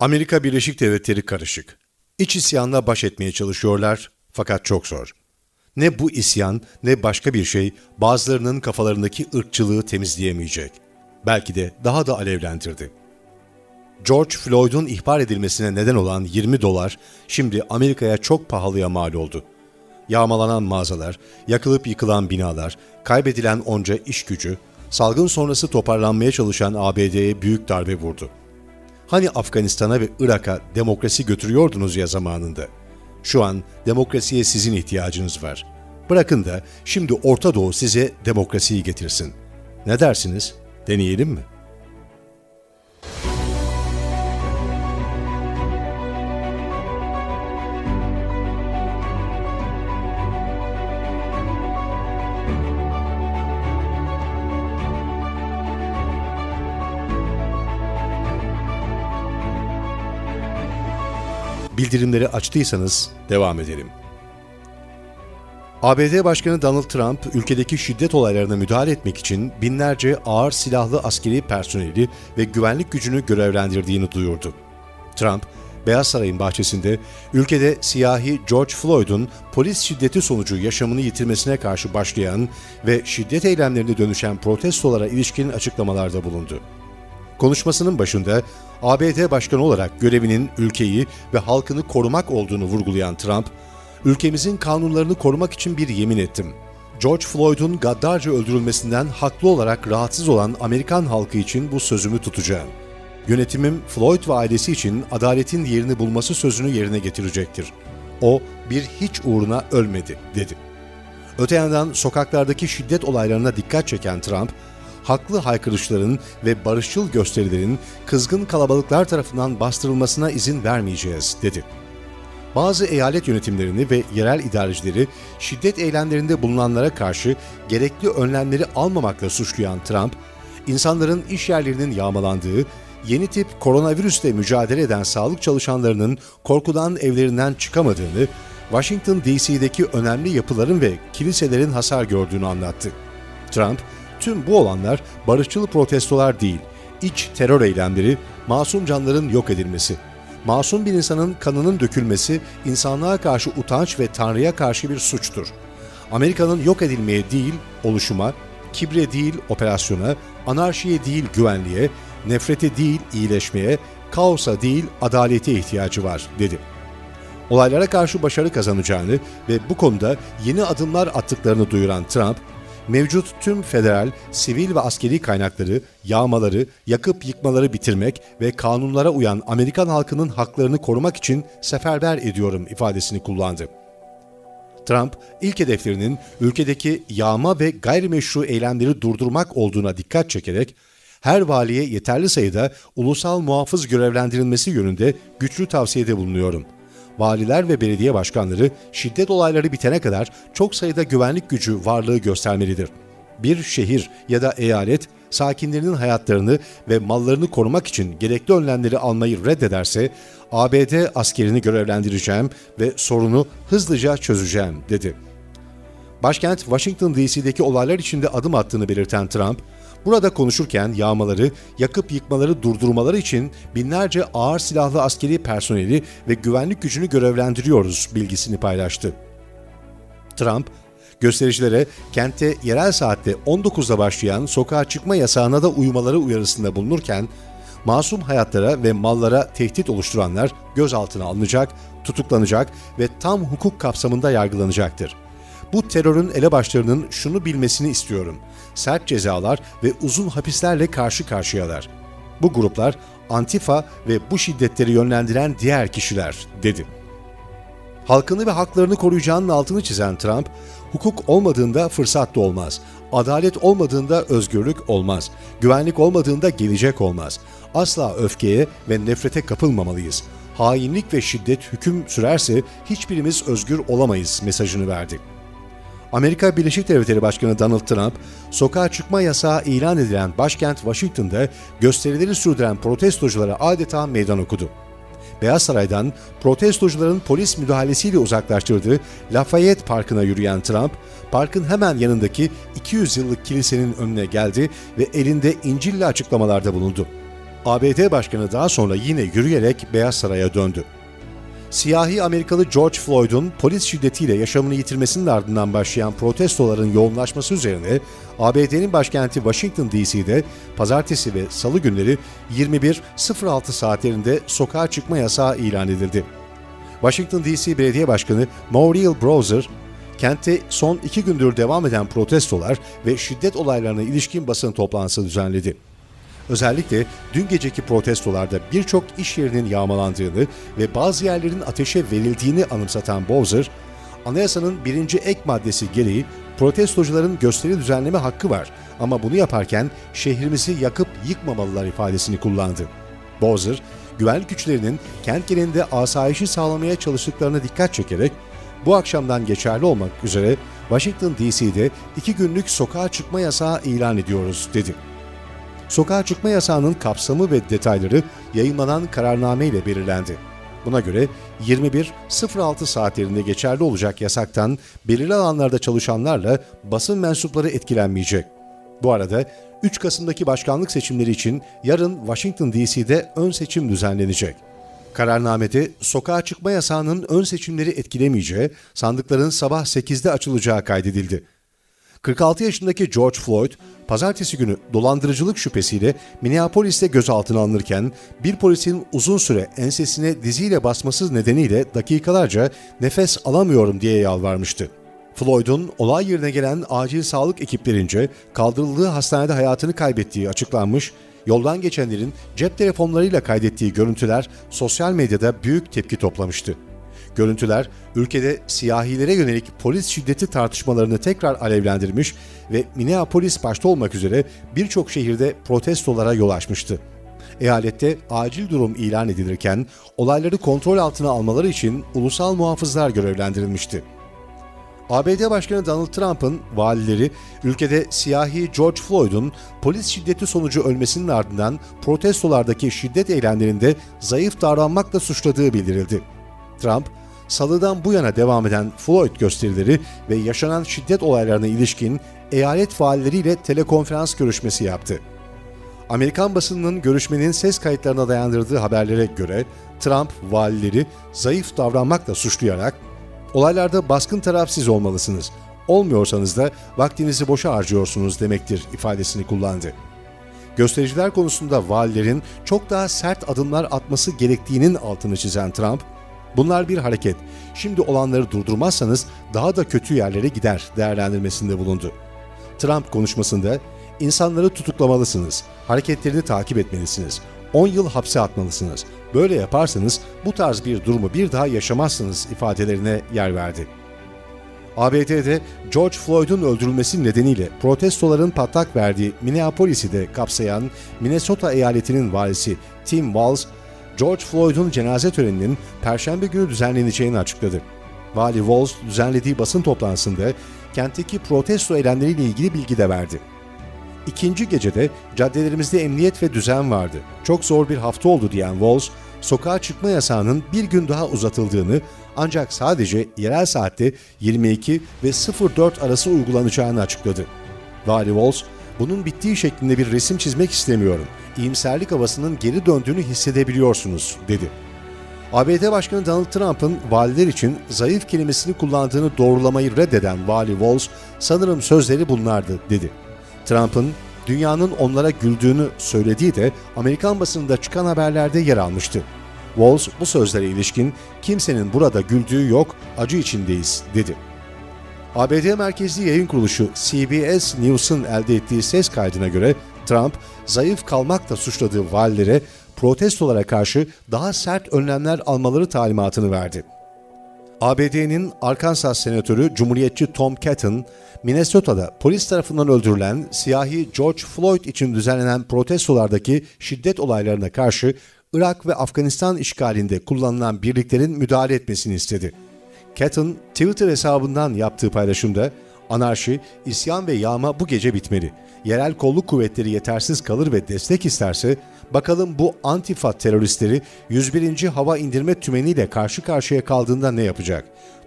Amerika Birleşik Devletleri karışık. İç isyanla baş etmeye çalışıyorlar fakat çok zor. Ne bu isyan ne başka bir şey bazılarının kafalarındaki ırkçılığı temizleyemeyecek. Belki de daha da alevlendirdi. George Floyd'un ihbar edilmesine neden olan 20 dolar şimdi Amerika'ya çok pahalıya mal oldu. Yağmalanan mağazalar, yakılıp yıkılan binalar, kaybedilen onca iş gücü, salgın sonrası toparlanmaya çalışan ABD'ye büyük darbe vurdu. Hani Afganistan'a ve Irak'a demokrasi götürüyordunuz ya zamanında. Şu an demokrasiye sizin ihtiyacınız var. Bırakın da şimdi Orta Doğu size demokrasiyi getirsin. Ne dersiniz? Deneyelim mi? Bildirimleri açtıysanız devam edelim. ABD Başkanı Donald Trump, ülkedeki şiddet olaylarına müdahale etmek için binlerce ağır silahlı askeri personeli ve güvenlik gücünü görevlendirdiğini duyurdu. Trump, Beyaz Saray'ın bahçesinde ülkede siyahi George Floyd'un polis şiddeti sonucu yaşamını yitirmesine karşı başlayan ve şiddet eylemlerine dönüşen protestolara ilişkin açıklamalarda bulundu. Konuşmasının başında ABD Başkanı olarak görevinin ülkeyi ve halkını korumak olduğunu vurgulayan Trump, ülkemizin kanunlarını korumak için bir yemin ettim. George Floyd'un gaddarca öldürülmesinden haklı olarak rahatsız olan Amerikan halkı için bu sözümü tutacağım. Yönetimim Floyd ve ailesi için adaletin yerini bulması sözünü yerine getirecektir. O bir hiç uğruna ölmedi, dedi. Öte yandan sokaklardaki şiddet olaylarına dikkat çeken Trump, haklı haykırışların ve barışçıl gösterilerin kızgın kalabalıklar tarafından bastırılmasına izin vermeyeceğiz, dedi. Bazı eyalet yönetimlerini ve yerel idarecileri şiddet eylemlerinde bulunanlara karşı gerekli önlemleri almamakla suçlayan Trump, insanların iş yerlerinin yağmalandığı, yeni tip koronavirüsle mücadele eden sağlık çalışanlarının korkudan evlerinden çıkamadığını, Washington DC'deki önemli yapıların ve kiliselerin hasar gördüğünü anlattı. Trump, tüm bu olanlar barışçıl protestolar değil, iç terör eylemleri, masum canların yok edilmesi. Masum bir insanın kanının dökülmesi insanlığa karşı utanç ve Tanrı'ya karşı bir suçtur. Amerika'nın yok edilmeye değil, oluşuma, kibre değil, operasyona, anarşiye değil, güvenliğe, nefrete değil, iyileşmeye, kaosa değil, adalete ihtiyacı var, dedi. Olaylara karşı başarı kazanacağını ve bu konuda yeni adımlar attıklarını duyuran Trump, mevcut tüm federal, sivil ve askeri kaynakları, yağmaları, yakıp yıkmaları bitirmek ve kanunlara uyan Amerikan halkının haklarını korumak için seferber ediyorum ifadesini kullandı. Trump, ilk hedeflerinin ülkedeki yağma ve gayrimeşru eylemleri durdurmak olduğuna dikkat çekerek, her valiye yeterli sayıda ulusal muhafız görevlendirilmesi yönünde güçlü tavsiyede bulunuyorum.'' Valiler ve belediye başkanları şiddet olayları bitene kadar çok sayıda güvenlik gücü varlığı göstermelidir. Bir şehir ya da eyalet sakinlerinin hayatlarını ve mallarını korumak için gerekli önlemleri almayı reddederse ABD askerini görevlendireceğim ve sorunu hızlıca çözeceğim dedi. Başkent Washington DC'deki olaylar içinde adım attığını belirten Trump, Burada konuşurken yağmaları, yakıp yıkmaları durdurmaları için binlerce ağır silahlı askeri personeli ve güvenlik gücünü görevlendiriyoruz bilgisini paylaştı. Trump, göstericilere kentte yerel saatte 19'da başlayan sokağa çıkma yasağına da uymaları uyarısında bulunurken, masum hayatlara ve mallara tehdit oluşturanlar gözaltına alınacak, tutuklanacak ve tam hukuk kapsamında yargılanacaktır. Bu terörün elebaşlarının şunu bilmesini istiyorum sert cezalar ve uzun hapislerle karşı karşıyalar. Bu gruplar Antifa ve bu şiddetleri yönlendiren diğer kişiler, dedi. Halkını ve haklarını koruyacağının altını çizen Trump, hukuk olmadığında fırsat da olmaz, adalet olmadığında özgürlük olmaz, güvenlik olmadığında gelecek olmaz. Asla öfkeye ve nefrete kapılmamalıyız. Hainlik ve şiddet hüküm sürerse hiçbirimiz özgür olamayız mesajını verdi. Amerika Birleşik Devletleri Başkanı Donald Trump, sokağa çıkma yasağı ilan edilen başkent Washington'da gösterileri sürdüren protestoculara adeta meydan okudu. Beyaz Saray'dan protestocuların polis müdahalesiyle uzaklaştırdığı Lafayette Parkı'na yürüyen Trump, parkın hemen yanındaki 200 yıllık kilisenin önüne geldi ve elinde İncil'le açıklamalarda bulundu. ABD Başkanı daha sonra yine yürüyerek Beyaz Saray'a döndü. Siyahi Amerikalı George Floyd'un polis şiddetiyle yaşamını yitirmesinin ardından başlayan protestoların yoğunlaşması üzerine ABD'nin başkenti Washington DC'de pazartesi ve salı günleri 21.06 saatlerinde sokağa çıkma yasağı ilan edildi. Washington DC Belediye Başkanı Muriel Bowser, kentte son iki gündür devam eden protestolar ve şiddet olaylarına ilişkin basın toplantısı düzenledi. Özellikle dün geceki protestolarda birçok iş yerinin yağmalandığını ve bazı yerlerin ateşe verildiğini anımsatan Bowser, anayasanın birinci ek maddesi gereği protestocuların gösteri düzenleme hakkı var ama bunu yaparken şehrimizi yakıp yıkmamalılar ifadesini kullandı. Bowser, güvenlik güçlerinin kent genelinde asayişi sağlamaya çalıştıklarına dikkat çekerek bu akşamdan geçerli olmak üzere Washington DC'de iki günlük sokağa çıkma yasağı ilan ediyoruz dedi. Sokağa çıkma yasağının kapsamı ve detayları yayınlanan kararname ile belirlendi. Buna göre 21.06 saatlerinde geçerli olacak yasaktan belirli alanlarda çalışanlarla basın mensupları etkilenmeyecek. Bu arada 3 Kasım'daki başkanlık seçimleri için yarın Washington DC'de ön seçim düzenlenecek. Kararnamede sokağa çıkma yasağının ön seçimleri etkilemeyeceği, sandıkların sabah 8'de açılacağı kaydedildi. 46 yaşındaki George Floyd, pazartesi günü dolandırıcılık şüphesiyle Minneapolis'te gözaltına alınırken bir polisin uzun süre ensesine diziyle basması nedeniyle dakikalarca nefes alamıyorum diye yalvarmıştı. Floyd'un olay yerine gelen acil sağlık ekiplerince kaldırıldığı hastanede hayatını kaybettiği açıklanmış, yoldan geçenlerin cep telefonlarıyla kaydettiği görüntüler sosyal medyada büyük tepki toplamıştı. Görüntüler ülkede siyahilere yönelik polis şiddeti tartışmalarını tekrar alevlendirmiş ve Minneapolis başta olmak üzere birçok şehirde protestolara yol açmıştı. Eyalette acil durum ilan edilirken olayları kontrol altına almaları için ulusal muhafızlar görevlendirilmişti. ABD Başkanı Donald Trump'ın valileri ülkede siyahi George Floyd'un polis şiddeti sonucu ölmesinin ardından protestolardaki şiddet eylemlerinde zayıf davranmakla suçladığı bildirildi. Trump, salıdan bu yana devam eden Floyd gösterileri ve yaşanan şiddet olaylarına ilişkin eyalet vallileriyle telekonferans görüşmesi yaptı. Amerikan basınının görüşmenin ses kayıtlarına dayandırdığı haberlere göre Trump valileri zayıf davranmakla suçlayarak olaylarda baskın taraf siz olmalısınız. Olmuyorsanız da vaktinizi boşa harcıyorsunuz demektir ifadesini kullandı. Göstericiler konusunda valilerin çok daha sert adımlar atması gerektiğinin altını çizen Trump, bunlar bir hareket, şimdi olanları durdurmazsanız daha da kötü yerlere gider değerlendirmesinde bulundu. Trump konuşmasında insanları tutuklamalısınız, hareketlerini takip etmelisiniz, 10 yıl hapse atmalısınız. Böyle yaparsanız bu tarz bir durumu bir daha yaşamazsınız ifadelerine yer verdi. ABD'de George Floyd'un öldürülmesi nedeniyle protestoların patlak verdiği Minneapolis'i de kapsayan Minnesota eyaletinin valisi Tim Walz, George Floyd'un cenaze töreninin Perşembe günü düzenleneceğini açıkladı. Vali Walz düzenlediği basın toplantısında kentteki protesto eylemleriyle ilgili bilgi de verdi. İkinci gecede caddelerimizde emniyet ve düzen vardı. Çok zor bir hafta oldu diyen Walls, sokağa çıkma yasağının bir gün daha uzatıldığını ancak sadece yerel saatte 22 ve 04 arası uygulanacağını açıkladı. Vali Walls, bunun bittiği şeklinde bir resim çizmek istemiyorum. İyimserlik havasının geri döndüğünü hissedebiliyorsunuz, dedi. ABD Başkanı Donald Trump'ın valiler için zayıf kelimesini kullandığını doğrulamayı reddeden Vali Walls, sanırım sözleri bunlardı, dedi. Trump'ın dünyanın onlara güldüğünü söylediği de Amerikan basınında çıkan haberlerde yer almıştı. Walls bu sözlere ilişkin kimsenin burada güldüğü yok, acı içindeyiz dedi. ABD merkezli yayın kuruluşu CBS News'un elde ettiği ses kaydına göre Trump zayıf kalmakla suçladığı valilere protestolara karşı daha sert önlemler almaları talimatını verdi. ABD'nin Arkansas Senatörü Cumhuriyetçi Tom Cotton, Minnesota'da polis tarafından öldürülen siyahi George Floyd için düzenlenen protestolardaki şiddet olaylarına karşı Irak ve Afganistan işgalinde kullanılan birliklerin müdahale etmesini istedi. Cotton, Twitter hesabından yaptığı paylaşımda, Anarşi, isyan ve yağma bu gece bitmeli. Yerel kolluk kuvvetleri yetersiz kalır ve destek isterse, bakalım bu antifa teröristleri 101. Hava indirme tümeniyle karşı karşıya kaldığında ne yapacak?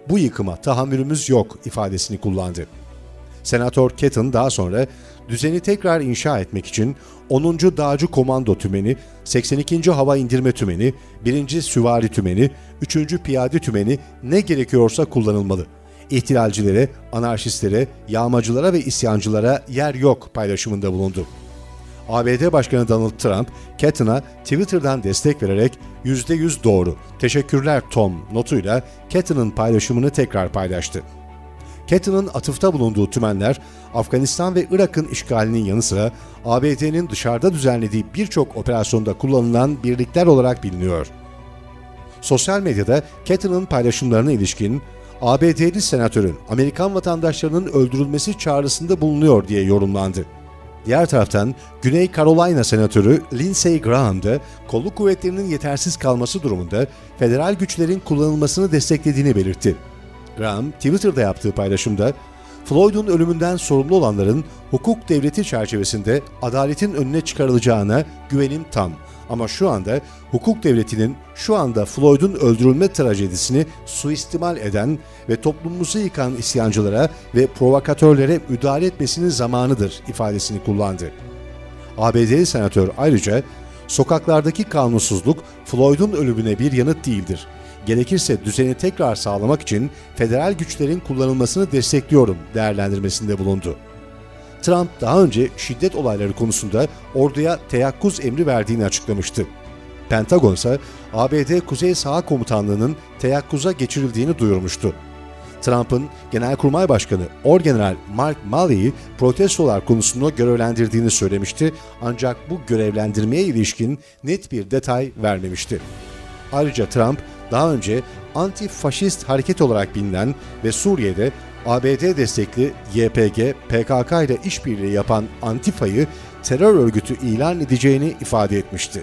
Bu yıkıma tahammülümüz yok ifadesini kullandı. Senatör Ketten daha sonra düzeni tekrar inşa etmek için 10. Dağcı Komando Tümeni, 82. Hava İndirme Tümeni, 1. Süvari Tümeni, 3. Piyade Tümeni ne gerekiyorsa kullanılmalı. İhtilalcilere, anarşistlere, yağmacılara ve isyancılara yer yok paylaşımında bulundu. ABD Başkanı Donald Trump, Keaton'a Twitter'dan destek vererek %100 doğru, teşekkürler Tom notuyla Keaton'ın paylaşımını tekrar paylaştı. Keaton'ın atıfta bulunduğu tümenler, Afganistan ve Irak'ın işgalinin yanı sıra ABD'nin dışarıda düzenlediği birçok operasyonda kullanılan birlikler olarak biliniyor. Sosyal medyada Keaton'ın paylaşımlarına ilişkin ABD'li senatörün Amerikan vatandaşlarının öldürülmesi çağrısında bulunuyor diye yorumlandı. Diğer taraftan Güney Carolina Senatörü Lindsey Graham da kolluk kuvvetlerinin yetersiz kalması durumunda federal güçlerin kullanılmasını desteklediğini belirtti. Graham, Twitter'da yaptığı paylaşımda, Floyd'un ölümünden sorumlu olanların hukuk devleti çerçevesinde adaletin önüne çıkarılacağına güvenim tam. Ama şu anda hukuk devletinin şu anda Floyd'un öldürülme trajedisini suistimal eden ve toplumumuzu yıkan isyancılara ve provokatörlere müdahale etmesinin zamanıdır ifadesini kullandı. ABD'li senatör ayrıca sokaklardaki kanunsuzluk Floyd'un ölümüne bir yanıt değildir. Gerekirse düzeni tekrar sağlamak için federal güçlerin kullanılmasını destekliyorum değerlendirmesinde bulundu. Trump daha önce şiddet olayları konusunda orduya teyakkuz emri verdiğini açıklamıştı. Pentagon ise ABD Kuzey Saha Komutanlığı'nın teyakkuza geçirildiğini duyurmuştu. Trump'ın Genelkurmay Başkanı Orgeneral Mark Milley'i protestolar konusunda görevlendirdiğini söylemişti ancak bu görevlendirmeye ilişkin net bir detay vermemişti. Ayrıca Trump daha önce anti-faşist hareket olarak bilinen ve Suriye'de ABD destekli YPG, PKK ile işbirliği yapan Antifa'yı terör örgütü ilan edeceğini ifade etmişti.